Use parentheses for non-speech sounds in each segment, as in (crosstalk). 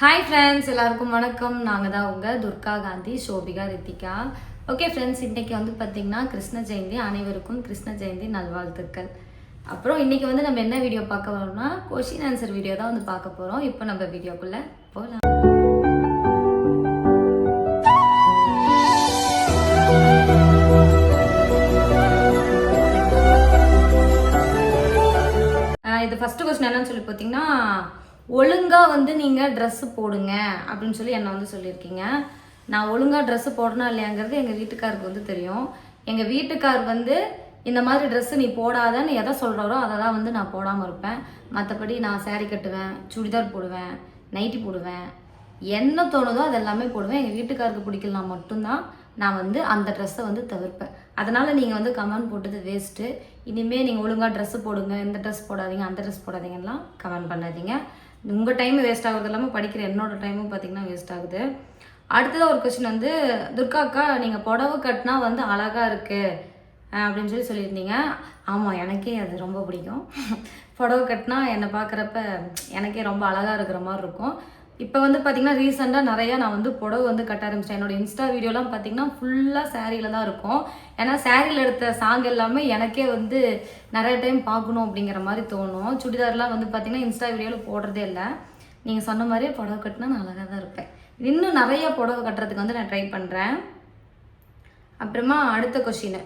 Hi friends எல்லாருக்கும் வணக்கம். நாங்கள் தான் உங்கள் துர்கா காந்தி சோபிகா ரித்திகா. ஓகே ஃப்ரெண்ட்ஸ் இன்றைக்கி வந்து பார்த்திங்கன்னா கிருஷ்ண ஜெயந்தி அனைவருக்கும் கிருஷ்ண ஜெயந்தி நல்வாழ்த்துக்கள். அப்புறம் இன்றைக்கி வந்து நம்ம என்ன வீடியோ பார்க்க வரோம்னா கொஷின் ஆன்சர் வீடியோ தான் வந்து பார்க்க போகிறோம் இப்போ நம்ம வீடியோக்குள்ளே போகலாம் இது ஃபஸ்ட்டு கொஸ்டின் என்னன்னு சொல்லி பார்த்தீங்கன்னா ஒழுங்காக வந்து நீங்கள் ட்ரெஸ்ஸு போடுங்க அப்படின்னு சொல்லி என்னை வந்து சொல்லியிருக்கீங்க. நான் ஒழுங்காக ட்ரெஸ்ஸு போடணும் இல்லையாங்கிறது எங்கள் வீட்டுக்காருக்கு வந்து தெரியும். எங்கள் வீட்டுக்கார் வந்து இந்த மாதிரி ட்ரெஸ்ஸு நீ போடாதன்னு எதை சொல்கிறாரோ அதை தான் வந்து நான் போடாமல் இருப்பேன். மற்றபடி நான் சேரீ கட்டுவேன் சுடிதார் போடுவேன் நைட்டி போடுவேன். என்ன தோணுதோ அது எல்லாமே போடுவேன். எங்கள் வீட்டுக்காருக்கு பிடிக்கலனா மட்டும்தான் நான் வந்து அந்த ட்ரெஸ்ஸை வந்து தவிர்ப்பேன். அதனால் நீங்கள் வந்து கமெண்ட் போட்டது வேஸ்ட்டு இனிமேல் நீங்கள் ஒழுங்காக ட்ரெஸ்ஸு போடுங்க. இந்த ட்ரெஸ் போடாதீங்க அந்த ட்ரெஸ் போடாதீங்கலாம் கமெண்ட் பண்ணாதீங்க. உங்கள் டைம் வேஸ்ட் ஆகுறது இல்லாமல் படிக்கிற என்னோட டைமும் பார்த்தீங்கன்னா வேஸ்ட் ஆகுது. அடுத்ததாக ஒரு கொஸ்டின் வந்து துர்கா அக்கா நீங்கள் புடவை கட்டினா வந்து அழகாக இருக்குது அப்படின்னு சொல்லி சொல்லியிருந்தீங்க. ஆமாம் எனக்கே அது ரொம்ப பிடிக்கும். புடவை கட்டினா என்னை பார்க்குறப்ப எனக்கே ரொம்ப அழகாக இருக்கிற மாதிரி இருக்கும். இப்போ வந்து பார்த்தீங்கன்னா ரீசெண்டாக நிறையா நான் வந்து புடவை வந்து கட்ட ஆரம்பிச்சிட்டேன். என்னோட இன்ஸ்டா வீடியோலாம் பார்த்தீங்கன்னா ஃபுல்லாக சாரியில் தான் இருக்கும். ஏன்னா சாரியில் எடுத்த சாங் எல்லாமே எனக்கே வந்து நிறைய டைம் பார்க்கணும் அப்படிங்கிற மாதிரி தோணும். சுடிதார்லாம் வந்து பார்த்தீங்கன்னா இன்ஸ்டா வீடியோவில் போடுறதே இல்லை. நீங்கள் சொன்ன மாதிரியே புடவை கட்டினா நான் அழகாக தான் இருப்பேன். இன்னும் நிறைய புடவை கட்டுறதுக்கு வந்து நான் ட்ரை பண்ணுறேன் அப்புறமா அடுத்த கொஷின்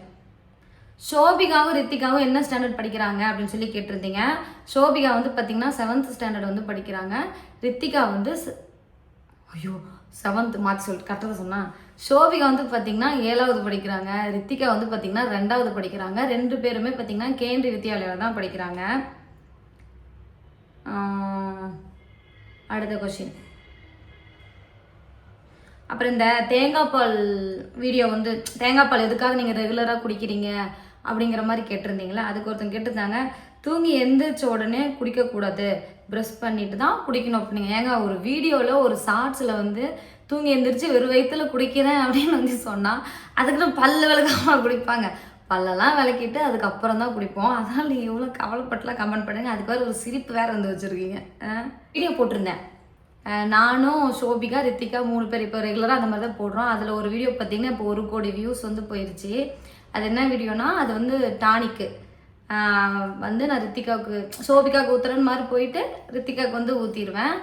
ஷோபிகாவும் ரித்திகாவும் என்ன ஸ்டாண்டர்ட் படிக்கிறாங்க அப்படின்னு சொல்லி கேட்டிருந்தீங்க. ஷோபிகா வந்து பார்த்தீங்கன்னா செவன்த் ஸ்டாண்டர்ட் வந்து படிக்கிறாங்க. ரித்திகா வந்து ச- ஐயோ செவன்த் மாற்றி சொல்லிட்டு கரெக்டாக சொன்னா. ஷோபிகா வந்து பார்த்தீங்கன்னா ஏழாவது படிக்கிறாங்க. ரித்திகா வந்து பார்த்தீங்கன்னா ரெண்டாவது படிக்கிறாங்க. ரெண்டு பேருமே பார்த்தீங்கன்னா கேந்திரி வித்யாலயாவில் தான் படிக்கிறாங்க. அடுத்த கொஷின் அப்புறம் இந்த தேங்காய் பால் வீடியோ வந்து தேங்காய் பால் எதுக்காக நீங்கள் ரெகுலராக குடிக்கிறீங்க அப்படிங்கிற மாதிரி கேட்டிருந்தீங்களா அதுக்கு ஒருத்தங்க கேட்டிருந்தாங்க தூங்கி எந்திரிச்ச உடனே குடிக்கக்கூடாது ப்ரெஷ் பண்ணிட்டு தான் குடிக்கணும் அப்படிங்க. ஏங்க ஒரு வீடியோவில் ஒரு ஷார்ட்ஸில் வந்து தூங்கி எந்திரிச்சு வெறும் வயிற்றுல குடிக்கிறேன் அப்படின்னு வந்து சொன்னால் அதுக்குன்னு பல்லு விளக்காம குடிப்பாங்க. பல்லெல்லாம் விளக்கிட்டு அதுக்கப்புறம் தான் குடிப்போம். அதனால் நீங்கள் இவ்வளோ கவலைப்பட்டுலாம் கமெண்ட் பண்ணுங்க. அதுக்கு வேறு ஒரு சிரிப்பு வேறு வந்து வச்சுருக்கீங்க. வீடியோ போட்டிருந்தேன். நானும் ஷோபிகா ரித்திகா மூணு பேர் இப்போ ரெகுலராக அந்த மாதிரி தான் போடுறோம். அதில் ஒரு வீடியோ பார்த்தீங்கன்னா இப்போ ஒரு கோடி வியூஸ் வந்து போயிடுச்சு அது என்ன வீடியோனா அது வந்து டானிக்கு வந்து நான் ரித்திகாவுக்கு ஷோபிகாவுக்கு ஊத்துறேன்னு மாதிரி போயிட்டு ரித்திகாவுக்கு வந்து ஊற்றிடுவேன்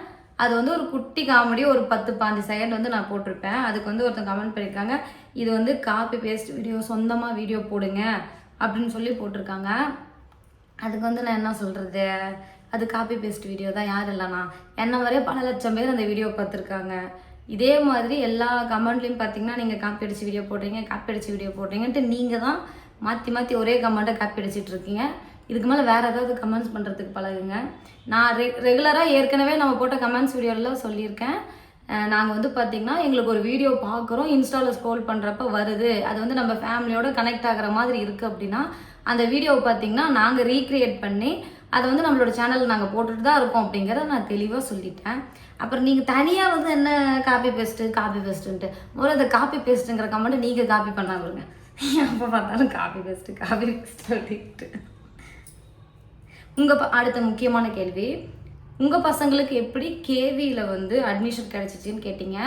அது வந்து ஒரு குட்டி காமெடி ஒரு பத்து பாஞ்சு செகண்ட் வந்து நான் போட்டிருப்பேன். அதுக்கு வந்து ஒருத்தன் கமெண்ட் பண்ணியிருக்காங்க இது வந்து காப்பி பேஸ்ட் வீடியோ சொந்தமாக வீடியோ போடுங்க அப்படின்னு சொல்லி போட்டிருக்காங்க. அதுக்கு வந்து நான் என்ன சொல்கிறது அது காப்பி பேஸ்ட் வீடியோ தான் யார் இல்லைனா? என்ன வரையும் பல லட்சம் பேர் அந்த வீடியோ பார்த்துருக்காங்க. இதே மாதிரி எல்லா கமெண்ட்லையும் பார்த்தீங்கன்னா நீங்கள் காப்பி அடிச்சு வீடியோ போடுறீங்க காப்பி அடிச்சு வீடியோ போடுறீங்கன்ட்டு நீங்கள் தான் மாற்றி மாற்றி ஒரே கமெண்ட்டை காப்பி அடிச்சிட்டு இருக்கீங்க. இதுக்கு மேலே வேறு ஏதாவது கமெண்ட்ஸ் பண்ணுறதுக்கு பழகுங்க. நான் ரெ ரெகுலராக ஏற்கனவே நம்ம போட்ட கமெண்ட்ஸ் வீடியோவில் சொல்லியிருக்கேன். நாங்கள் வந்து பார்த்திங்கன்னா எங்களுக்கு ஒரு வீடியோ பார்க்குறோம் இன்ஸ்டாவில் ஸ்க்ரோல் பண்ணுறப்ப வருது. அது வந்து நம்ம ஃபேமிலியோட கனெக்ட் ஆகிற மாதிரி இருக்குது அப்படின்னா அந்த வீடியோவை பார்த்தீங்கன்னா நாங்கள் ரீக்ரியேட் பண்ணி அதை வந்து நம்மளோட சேனலில் நாங்கள் போட்டுட்டு தான் இருக்கோம் அப்படிங்கிறத நான் தெளிவாக சொல்லிட்டேன். அப்புறம் நீங்கள் தனியாக வந்து என்ன காப்பி பேஸ்ட்டு காப்பி பேஸ்ட்டுன்ட்டு முதல்ல அந்த காப்பி பேஸ்ட்டுங்கிற கமெண்ட் நீங்கள் காப்பி பண்ணாமல் இருங்க எப்போ பார்த்தாலும் காப்பி பேஸ்ட்டு காப்பி பேஸ்ட்டு அப்படின்ட்டு. உங்கள் அடுத்த முக்கியமான கேள்வி. உங்கள் பசங்களுக்கு எப்படி கேவியில் வந்து அட்மிஷன் கிடச்சிச்சின்னு கேட்டிங்க.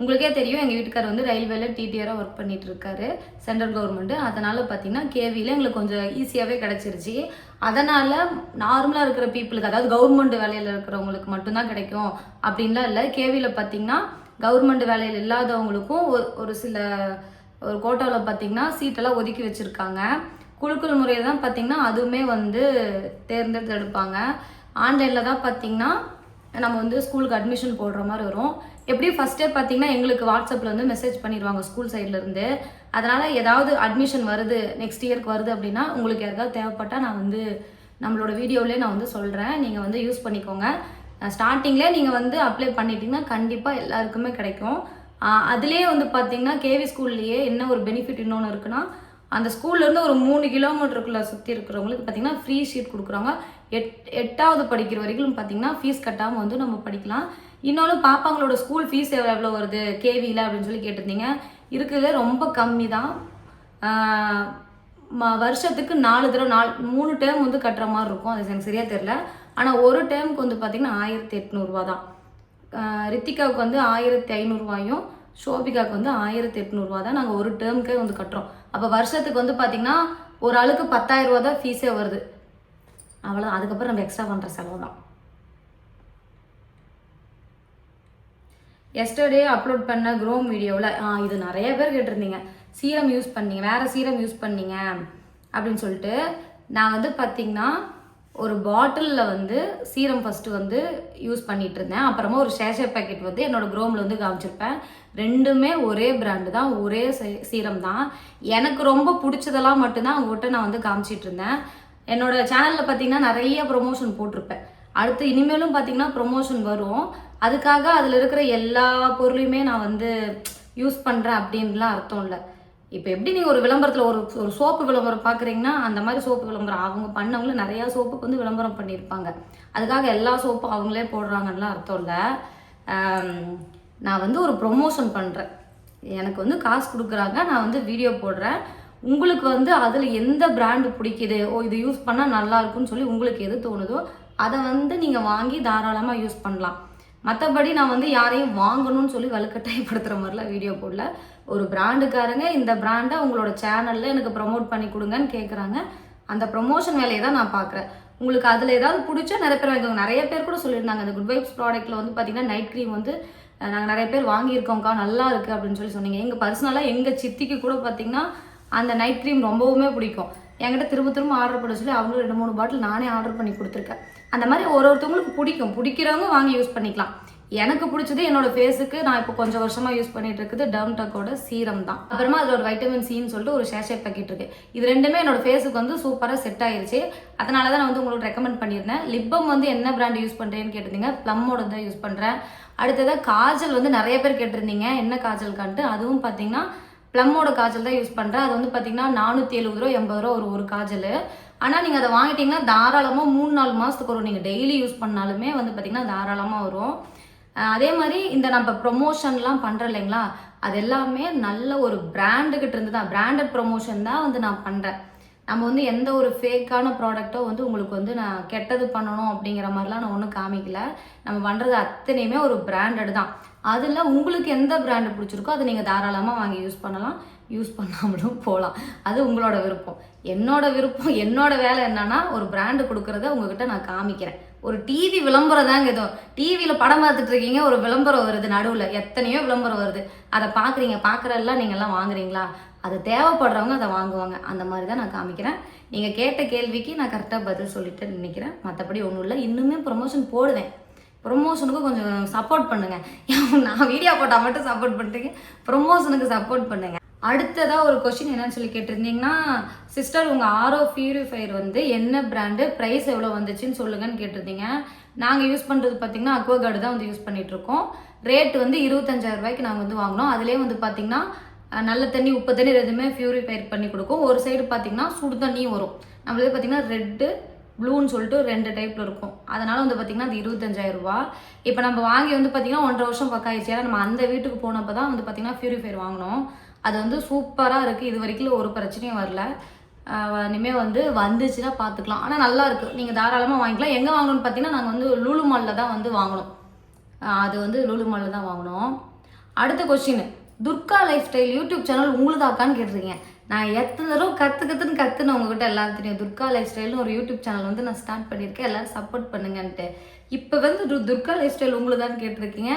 உங்களுக்கே தெரியும் எங்கள் வீட்டுக்கார் வந்து ரயில்வேல டிடிஆராக ஒர்க் பண்ணிட்டு இருக்காரு சென்ட்ரல் கவர்மெண்ட்டு அதனால் பார்த்தீங்கன்னா கேவியில் எங்களுக்கு கொஞ்சம் ஈஸியாகவே கிடச்சிருச்சு. அதனால் நார்மலாக இருக்கிற பீப்புளுக்கு அதாவது கவர்மெண்ட் வேலையில் இருக்கிறவங்களுக்கு மட்டும்தான் கிடைக்கும் அப்படின்லாம் இல்லை. கேவியில் பார்த்தீங்கன்னா கவர்மெண்ட் வேலையில் இல்லாதவங்களுக்கும் ஒரு ஒரு சில ஒரு கோட்டாவில் பார்த்தீங்கன்னா சீட்டெல்லாம் ஒதுக்கி வச்சுருக்காங்க. குழுக்கள் முறையில் தான் பார்த்தீங்கன்னா அதுவுமே வந்து தேர்ந்தெடுத்து எடுப்பாங்க. ஆன்லைனில் தான் பார்த்தீங்கன்னா நம்ம வந்து ஸ்கூலுக்கு அட்மிஷன் போடுற மாதிரி வரும். எப்படியும் ஃபஸ்ட்டே பார்த்தீங்கன்னா எங்களுக்கு வாட்ஸ்அப்பில் வந்து மெசேஜ் பண்ணிடுவாங்க ஸ்கூல் சைட்லேருந்து அதனால் ஏதாவது அட்மிஷன் வருது நெக்ஸ்ட் இயர்க்கு வருது அப்படின்னா உங்களுக்கு யாருக்காவது தேவைப்பட்டால் நான் வந்து நம்மளோட வீடியோவிலே நான் வந்து சொல்கிறேன் நீங்கள் வந்து யூஸ் பண்ணிக்கோங்க. ஸ்டார்டிங்லேயே நீங்கள் வந்து அப்ளை பண்ணிட்டீங்கன்னா கண்டிப்பாக எல்லாருக்குமே கிடைக்கும். அதுலேயே வந்து பார்த்தீங்கன்னா கேவி ஸ்கூல்லையே என்ன ஒரு பெனிஃபிட் இன்னொன்று இருக்குன்னா அந்த ஸ்கூல்லேருந்து ஒரு மூணு கிலோமீட்டருக்குள்ளே சுற்றி இருக்கிறவங்களுக்கு பார்த்தீங்கன்னா ஃப்ரீ ஷீட் கொடுக்குறாங்க. எட் எட்டாவது படிக்கிற வரைக்கும் பார்த்தீங்கன்னா ஃபீஸ் கட்டாமல் வந்து நம்ம படிக்கலாம். இன்னொன்று பாப்பாங்களோட ஸ்கூல் ஃபீஸ் எவ்வளோ எவ்வளோ வருது? கேவியில் அப்படின்னு சொல்லி கேட்டிருந்தீங்க. இருக்கிறதுல ரொம்ப கம்மி தான் வருஷத்துக்கு நாலு தடவை நாலு மூணு டேர்ம் வந்து கட்டுற மாதிரி இருக்கும். அது எனக்கு சரியாக தெரில ஆனால் ஒரு டேர்முக்கு வந்து பார்த்தீங்கன்னா ஆயிரத்தி எட்நூறுபா தான் ரித்திகாவுக்கு வந்து ஆயிரத்தி ஐநூறுரூவாயும் ஷோபிகாவுக்கு வந்து ஆயிரத்தி எட்நூறுவா தான் நாங்கள் ஒரு டேர்முக்கே வந்து கட்டுறோம். அப்போ வருஷத்துக்கு வந்து பார்த்திங்கன்னா ஒரு ஆளுக்கு பத்தாயிரம் ரூபா தான் ஃபீஸே வருது. அவ்வளோ அதுக்கப்புறம் நம்ம எக்ஸ்ட்ரா பண்ணுற செலவு தான் எஸ்டர்டே அப்லோட் பண்ண க்ரோம் வீடியோவில் ஆ இது நிறைய பேர் கேட்டிருந்தீங்க. சீரம் யூஸ் பண்ணீங்க வேறு சீரம் யூஸ் பண்ணீங்க அப்படின்னு சொல்லிட்டு நான் வந்து பார்த்திங்கன்னா ஒரு பாட்டிலில் வந்து சீரம் ஃபஸ்ட்டு வந்து யூஸ் பண்ணிகிட்டு இருந்தேன் அப்புறமா ஒரு ஷேஷே பேக்கெட் வந்து என்னோடய க்ரோமில் வந்து காமிச்சிருப்பேன். ரெண்டுமே ஒரே பிராண்டு தான் ஒரே சீரம் தான். எனக்கு ரொம்ப பிடிச்சதெல்லாம் மட்டும்தான் அவங்ககிட்ட நான் வந்து காமிச்சிட்டு இருந்தேன் என்னோடய சேனலில் பார்த்தீங்கன்னா நிறைய ப்ரொமோஷன் போட்டிருப்பேன். அடுத்து இனிமேலும் பார்த்தீங்கன்னா ப்ரொமோஷன் வரும். அதுக்காக அதில் இருக்கிற எல்லா பொருளையுமே நான் வந்து யூஸ் பண்ணுறேன் அப்படின்லாம் அர்த்தம் இல்லை. இப்போ எப்படி நீங்கள் ஒரு விளம்பரத்தில் ஒரு ஒரு சோப்பு விளம்பரம் பார்க்குறீங்கன்னா அந்த மாதிரி சோப்பு விளம்பரம் அவங்க பண்ணவங்கள நிறையா சோப்புக்கு வந்து விளம்பரம் பண்ணியிருப்பாங்க. அதுக்காக எல்லா சோப்பும் அவங்களே போடுறாங்கன்னுலாம் அர்த்தம் இல்லை. நான் வந்து ஒரு ப்ரொமோஷன் பண்ணுறேன் எனக்கு வந்து காசு கொடுக்குறாங்க நான் வந்து வீடியோ போடுறேன். உங்களுக்கு வந்து அதில் எந்த பிராண்டு பிடிக்குது? ஓ இது யூஸ் பண்ணால் நல்லா இருக்கும்னு சொல்லி உங்களுக்கு எது தோணுதோ அதை வந்து நீங்கள் வாங்கி தாராளமாக யூஸ் பண்ணலாம். மற்றபடி நான் வந்து யாரையும் வாங்கணும்னு சொல்லி வலுக்கட்டாயப்படுத்துகிற மாதிரிலாம் வீடியோ போடல. ஒரு பிராண்டுக்காரங்க இந்த பிராண்டை உங்களோட சேனலில் எனக்கு ப்ரொமோட் பண்ணி கொடுங்கன்னு கேட்குறாங்க அந்த ப்ரொமோஷன் வேலையை தான் நான் பார்க்குறேன் உங்களுக்கு அதில் ஏதாவது பிடிச்சா நிறைய பேர் வாங்கிக்கோங்க. நிறைய பேர் கூட சொல்லியிருந்தாங்க அந்த குட் வைப்ஸ் ப்ராடக்ட்டில் வந்து பார்த்தீங்கன்னா நைட் க்ரீம் வந்து நாங்கள் நிறைய பேர் வாங்கியிருக்கோம்க்கா நல்லா இருக்குது அப்படின்னு சொல்லி சொன்னீங்க. எங்கள் பர்சனலாக எங்கள் சித்திக்கு கூட பார்த்தீங்கன்னா அந்த நைட் க்ரீம் ரொம்பவுமே பிடிக்கும். என்கிட்ட திரும்ப திரும்ப ஆர்டர் பண்ண சொல்லி அவங்களும் ரெண்டு மூணு பாட்டில் நானே ஆர்டர் பண்ணி கொடுத்துருக்கேன். அந்த மாதிரி ஒரு ஒருத்தவங்களுக்கு பிடிக்கும். பிடிக்கிறவங்க வாங்கி யூஸ் பண்ணிக்கலாம். எனக்கு பிடிச்சது என்னோட ஃபேஸுக்கு நான் இப்போ கொஞ்சம் வருஷமாக யூஸ் பண்ணிட்டு இருக்குது டவுன்டக்கோட சீரம் தான். அப்புறமா அதில் ஒரு வைட்டமின் சின்னு சொல்லிட்டு ஒரு ஷேஷே பேக்கெட் இருக்கு. இது ரெண்டுமே என்னோட ஃபேஸுக்கு வந்து சூப்பராக செட் ஆயிருச்சு. அதனால தான் நான் வந்து உங்களுக்கு ரெக்கமெண்ட் பண்ணியிருந்தேன். லிப்பம் வந்து என்ன பிராண்ட் யூஸ் பண்ணுறேன்னு கேட்டிருந்தீங்க. ப்ளம்மோட தான் யூஸ் பண்ணுறேன் அடுத்ததாக காஜல் வந்து நிறைய பேர் கேட்டிருந்தீங்க. என்ன காஜல்கான்ட்டு? அதுவும் பார்த்தீங்கன்னா ப்ளம்மோட காஜல் தான் யூஸ் பண்ணுறேன் அது வந்து பார்த்தீங்கன்னா நானூற்றி எழுபது ரூபா எண்பது ரூபா ஒரு ஒரு காஜல். ஆனால் நீங்கள் அதை வாங்கிட்டீங்கன்னா தாராளமாக மூணு நாலு மாதத்துக்கு வரும். நீங்கள் டெய்லி யூஸ் பண்ணாலுமே வந்து பார்த்தீங்கன்னா தாராளமாக வரும். அதே மாதிரி இந்த நம்ம ப்ரொமோஷன்லாம் பண்ணுறோம் இல்லைங்களா? அது எல்லாமே நல்ல ஒரு பிராண்டுக்கிட்ட இருந்து தான். பிராண்டட் ப்ரொமோஷன் தான் வந்து நான் பண்ணுறேன் நம்ம வந்து எந்த ஒரு ஃபேக்கான ப்ராடக்ட்டோ வந்து உங்களுக்கு வந்து நான் கெட்டது பண்ணணும் அப்படிங்கிற மாதிரிலாம் நான் ஒன்றும் காமிக்கல. நம்ம பண்ணுறது அத்தனையுமே ஒரு பிராண்டட் தான். அதில் உங்களுக்கு எந்த பிராண்டு பிடிச்சிருக்கோ அதை நீங்கள் தாராளமாக வாங்கி யூஸ் பண்ணலாம். யூஸ் பண்ணாமலும் போகலாம் அது உங்களோட விருப்பம். என்னோட விருப்பம் என்னோட வேலை என்னன்னா ஒரு பிராண்டு கொடுக்கறத உங்ககிட்ட நான் காமிக்கிறேன். ஒரு டிவி விளம்பரம் தாங்க ஏதோ டிவியில் படம் பார்த்துட்டு இருக்கீங்க ஒரு விளம்பரம் வருது நடுவில். எத்தனையோ விளம்பரம் வருது. அதை பார்க்குறீங்க பார்க்குறதெல்லாம் நீங்கள் எல்லாம் வாங்குறீங்களா? அது தேவைப்படுறவங்க அதை வாங்குவாங்க. அந்த மாதிரி தான் நான் காமிக்கிறேன். நீங்கள் கேட்ட கேள்விக்கு நான் கரெக்டாக பதில் சொல்லிட்டு நினைக்கிறேன். மற்றபடி ஒன்றும் இல்லை. இன்னுமே ப்ரொமோஷன் போடுவேன். ப்ரொமோஷனுக்கு கொஞ்சம் சப்போர்ட் பண்ணுங்க. (laughs) நான் வீடியோ போட்டால் மட்டும் சப்போர்ட் பண்ணுறீங்க ப்ரொமோஷனுக்கு சப்போர்ட் பண்ணுங்க. அடுத்ததாக ஒரு கொஷின் என்னன்னு சொல்லி கேட்டிருந்தீங்கன்னா சிஸ்டர் உங்கள் ஆரோ பியூரிஃபையர் வந்து என்ன பிராண்டு ப்ரைஸ் எவ்வளோ வந்துச்சுன்னு சொல்லுங்கன்னு கேட்டிருந்தீங்க. நாங்கள் யூஸ் பண்ணுறது பார்த்தீங்கன்னா அக்வாகார்டு தான் வந்து யூஸ் பண்ணிகிட்ருக்கோம் ரேட் வந்து இருபத்தஞ்சாயிரம் ரூபாய்க்கு நாங்கள் வந்து வாங்கினோம். அதுலேயே வந்து பார்த்தீங்கன்னா நல்ல தண்ணி உப்பு தண்ணி எதுவுமே பியூரிஃபையர் பண்ணி கொடுக்கும். ஒரு சைடு பார்த்தீங்கன்னா சுடு தண்ணியும் வரும். நம்மளது பார்த்தீங்கன்னா ரெட்டு ப்ளூன்னு சொல்லிட்டு ரெண்டு டைப்பில் இருக்கும். அதனால் வந்து பார்த்தீங்கன்னா அது இருபத்தஞ்சாயிரம் ரூபா. இப்போ நம்ம வாங்கி வந்து பார்த்திங்கன்னா ஒன்றரை வருஷம் பக்கம் ஆயிடுச்சு. ஏன்னா நம்ம அந்த வீட்டுக்கு போனப்போ தான் வந்து பார்த்தீங்கன்னா ப்யூரிஃபயர் வாங்கினோம். அது வந்து சூப்பராக இருக்குது இது வரைக்கும் ஒரு பிரச்சனையும் வரல. இனிமேல் வந்து வந்துச்சுன்னா பார்த்துக்கலாம் ஆனால் நல்லா இருக்குது நீங்கள் தாராளமாக வாங்கிக்கலாம். எங்கே வாங்கணும்னு பார்த்தீங்கன்னா நாங்கள் வந்து லூலு மாலில் தான் வந்து வாங்கினோம் அது வந்து லூலு மாலில் தான் வாங்கினோம் அடுத்த question Durga life style YouTube channel உங்களுதாக்கான்னு கேட்டிருக்கீங்க. நான் எத்தனை தடவை கற்று கற்றுன்னு கற்றுன்னு உங்ககிட்ட எல்லாரும் தெரியும். துர்கா லைஃப் ஸ்டைல்னு ஒரு யூடியூப் சேனல் வந்து நான் ஸ்டார்ட் பண்ணியிருக்கேன். எல்லாரும் சப்போர்ட் பண்ணுங்கன்ட்டு. இப்போ வந்து துர்கா லைஃப் ஸ்டைல் உங்களுதான்னு கேட்டிருக்கீங்க.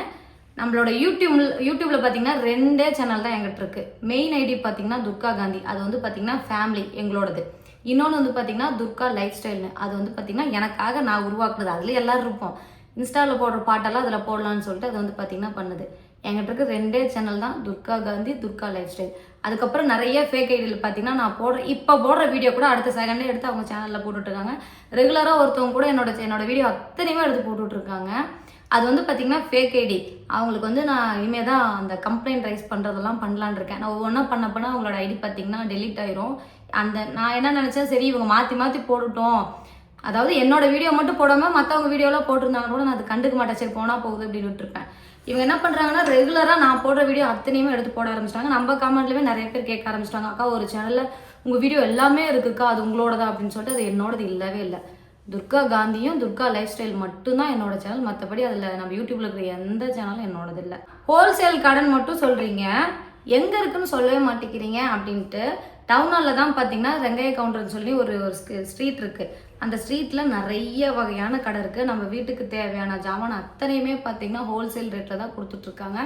நம்மளோட யூடியூப்ல யூடியூப்ல பார்த்தீங்கன்னா ரெண்டே சேனல் தான் எங்கிட்ட இருக்கு. மெயின் ஐடி பார்த்தீங்கன்னா துர்கா காந்தி அது வந்து பார்த்தீங்கன்னா ஃபேமிலி எங்களோடது. இன்னொன்று வந்து பார்த்தீங்கன்னா துர்கா லைஃப் ஸ்டைல்னு அது வந்து பார்த்தீங்கன்னா எனக்காக நான் உருவாக்குனது. அதில் எல்லோரும் இருப்போம். இன்ஸ்டாவில் போடுற பாட்டெல்லாம் அதில் போடலான்னு சொல்லிட்டு அது வந்து பார்த்தீங்கன்னா பண்ணுது. என்கிட்ட இருக்க ரெண்டே சேனல் தான் துர்கா காந்தி துர்கா லைஃப் ஸ்டைல் அதுக்கப்புறம் நிறைய ஃபேக் ஐடியில் பார்த்தீங்கன்னா நான் போடுற இப்போ போடுற வீடியோ கூட அடுத்த செகண்டே எடுத்து அவங்க சேனலில் போட்டுட்ருக்காங்க ரெகுலராக ஒருத்தவங்க கூட என்னோட என்னோட வீடியோ அத்தனையுமே எடுத்து போட்டுட்ருக்காங்க அது வந்து பார்த்தீங்கன்னா ஃபேக் ஐடி அவங்களுக்கு வந்து நான் இனிமேல் தான் அந்த கம்ப்ளைண்ட் ரைஸ் பண்ணுறதெல்லாம் பண்ணலான்னு இருக்கேன். நான் ஒவ்வொன்றா பண்ண பண்ண அவங்களோட ஐடி பார்த்தீங்கன்னா டெலீட் ஆயிரும். அந்த நான் என்ன நினச்சேன் சரி இவங்க மாற்றி மாற்றி போட்டுட்டோம். அதாவது என்னோட வீடியோ மட்டும் போடாமல் மற்றவங்க வீடியோலாம் போட்டிருந்தாங்க கூட நான் அது கண்டுக்க மாட்டேன். சரி போனால் போகுது அப்படின்னு விட்டுருப்பேன். இவங்க என்ன பண்ணுறாங்கன்னா ரெகுலராக நான் போடுற வீடியோ அத்தனையுமே எடுத்து போட ஆரம்பிச்சிட்டாங்க. நம்ம கமெண்ட்லேயுமே நிறைய பேர் கேட்க ஆரம்பிச்சிட்டாங்க. அக்கா ஒரு சேனலில் உங்கள் வீடியோ எல்லாமே இருக்குக்கா அது உங்களோடதா? அப்படின்னு சொல்லிட்டு அது என்னோடது இல்லவே இல்லை. துர்கா காந்தியும் துர்கா லைஃப் ஸ்டைல் மட்டும்தான் என்னோட சேனல் மற்றபடி அதில் நம்ம யூடியூப்ல இருக்கிற எந்த சேனலும் என்னோடது இல்லை. ஹோல்சேல் கடன் மட்டும் சொல்கிறீங்க எங்கே இருக்குன்னு சொல்லவே மாட்டேங்கிறீங்க அப்படின்ட்டு டவுன் ஹாலில் தான் பார்த்தீங்கன்னா வெங்காய கவுண்டர்னு சொல்லி ஒரு ஒரு ஸ்ட்ரீட் இருக்குது அந்த ஸ்ட்ரீட்டில் நிறைய வகையான கடை இருக்குது நம்ம வீட்டுக்கு தேவையான ஜாமான் அத்தனையுமே பார்த்தீங்கன்னா ஹோல்சேல் ரேட்டில் தான் கொடுத்துட்ருக்காங்க.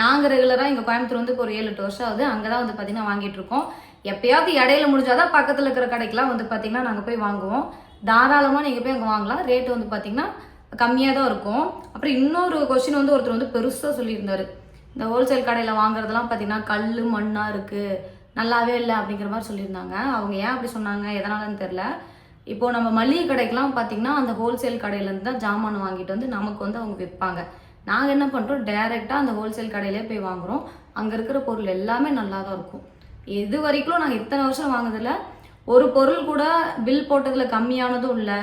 நாங்கள் ரெகுலராக இங்கே கோயம்புத்தூர் வந்து இப்போ ஒரு ஏழு எட்டு வருஷம் ஆகுது. அங்கே தான் வந்து பார்த்தீங்கன்னா வாங்கிட்டு இருக்கோம் எப்பயாவது இடையில முடிஞ்சாதான் பக்கத்தில் இருக்கிற கடைக்கெலாம் வந்து பார்த்தீங்கன்னா நாங்கள் போய் வாங்குவோம். தாராளமாக நீங்கள் போய் அங்கே வாங்கலாம். ரேட்டு வந்து பார்த்தீங்கன்னா கம்மியாக தான் இருக்கும். அப்புறம் இன்னொரு கொஷின் வந்து ஒருத்தர் வந்து பெருசாக சொல்லியிருந்தாரு. இந்த ஹோல்சேல் கடையில் வாங்குறதெல்லாம் பார்த்தீங்கன்னா கல் மண்ணாக இருக்குது நல்லாவே இல்லை அப்படிங்கிற மாதிரி சொல்லியிருந்தாங்க. அவங்க ஏன் அப்படி சொன்னாங்க? எதனாலன்னு தெரில இப்போது நம்ம மளிகை கடைக்கெலாம் பார்த்தீங்கன்னா அந்த ஹோல்சேல் கடையிலேருந்து தான் ஜாமான் வாங்கிட்டு வந்து நமக்கு வந்து அவங்க விற்பாங்க. நாங்கள் என்ன பண்ணுறோம் டைரெக்டாக அந்த ஹோல்சேல் கடையிலே போய் வாங்குறோம். அங்கே இருக்கிற பொருள் எல்லாமே நல்லா தான் இருக்கும். இது வரைக்கும் நாங்கள் இத்தனை வருஷம் வாங்குறதில்ல ஒரு பொருள் கூட பில் போட்டதில் கம்மியானதும் இல்லை.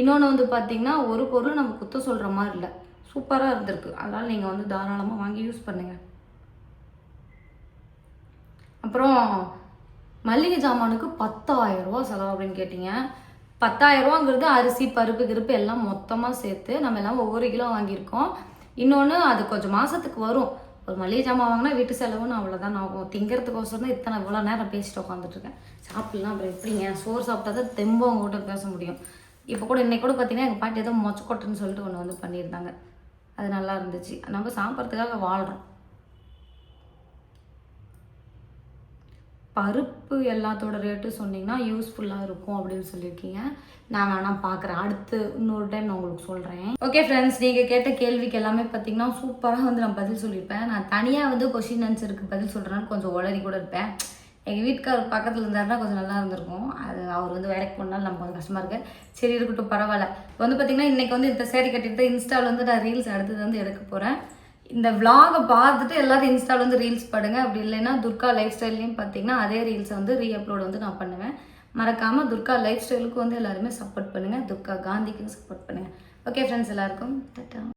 இன்னொன்று வந்து பார்த்தீங்கன்னா ஒரு பொருள் நம்ம குத்த சொல்கிற மாதிரி இல்லை. சூப்பராக இருந்திருக்கு. அதனால் நீங்கள் வந்து தாராளமாக வாங்கி யூஸ் பண்ணுங்கள் அப்புறம் மல்லிகை ஜாமானுக்கு பத்தாயிரம் ரூபா செலவு அப்படின்னு கேட்டிங்க. பத்தாயிரம் ரூபாங்கிறது அரிசி பருப்பு கிருப்பு எல்லாம் மொத்தமாக சேர்த்து நம்ம எல்லாம் ஒவ்வொரு கிலோ வாங்கியிருக்கோம். இன்னொன்று அது கொஞ்சம் மாதத்துக்கு வரும். ஒரு மளிகை ஜாமான் வாங்கினா வீட்டு செலவுன்னு அவ்வளோதான் ஆகும். திங்கிறதுக்கோசரம் தான் இத்தனை இவ்வளோ நேரம் பேசிட்டு உட்காந்துட்ருக்கேன் சாப்பிட்லாம் அப்புறம் எப்படிங்க? சோறு சாப்பிட்டா தான் தெம்பு உங்ககிட்ட பேச முடியும். இப்போ கூட இன்னைக்கு கூட பார்த்தீங்கன்னா எங்கள் பாட்டி ஏதோ மொச்சக்கொட்டைன்னு சொல்லிட்டு ஒன்று வந்து பண்ணியிருந்தாங்க. அது நல்லா இருந்துச்சு. நம்ம சாப்பிட்றதுக்காக வாழ்கிறோம் பருப்பு எல்லாத்தோட ரேட்டு சொன்னீங்கன்னா யூஸ்ஃபுல்லாக இருக்கும் அப்படின்னு சொல்லியிருக்கீங்க. நான் வேணால் பார்க்குறேன் அடுத்து இன்னொரு டைம் நான் உங்களுக்கு சொல்கிறேன் ஓகே ஃப்ரெண்ட்ஸ் நீங்கள் கேட்ட கேள்விக்கு எல்லாமே பார்த்தீங்கன்னா சூப்பராக வந்து நான் பதில் சொல்லியிருப்பேன். நான் தனியாக வந்து கொஷின் ஆன்சருக்கு பதில் சொல்கிறேன்னு கொஞ்சம் உளறி கூட இருப்பேன். எங்கள் வீட்டுக்காரர் பக்கத்தில் இருந்தாருன்னா கொஞ்சம் நல்லா இருந்திருக்கும். அது அவர் வந்து வேலைக்கு போனாலும் நமக்கு கொஞ்சம் கஷ்டமாக இருக்கு. சரி இருக்கட்டும் பரவாயில்ல. வந்து பார்த்தீங்கன்னா இன்றைக்கி வந்து இந்த சேரீ கட்டிட்டு இன்ஸ்டாவில் வந்து நான் ரீல்ஸ் அடுத்தது வந்து எடுக்க போகிறேன் இந்த vlog-அ பார்த்துட்டு எல்லாரும் இன்ஸ்டாவில் வந்து ரீல்ஸ் படுங்க. அப்படி இல்லைன்னா துர்கா லைஃப் ஸ்டைல்லையும் பார்த்தீங்கன்னா அதே ரீல்ஸை வந்து ரீஅப்லோட் வந்து நான் பண்ணுவேன். மறக்காமல் துர்கா லைஃப் ஸ்டைலுக்கு வந்து எல்லாருமே சப்போர்ட் பண்ணுங்கள் துர்கா காந்திக்கும் சப்போர்ட் பண்ணுங்க. ஓகே ஃப்ரெண்ட்ஸ் எல்லாருக்கும் டாட்டா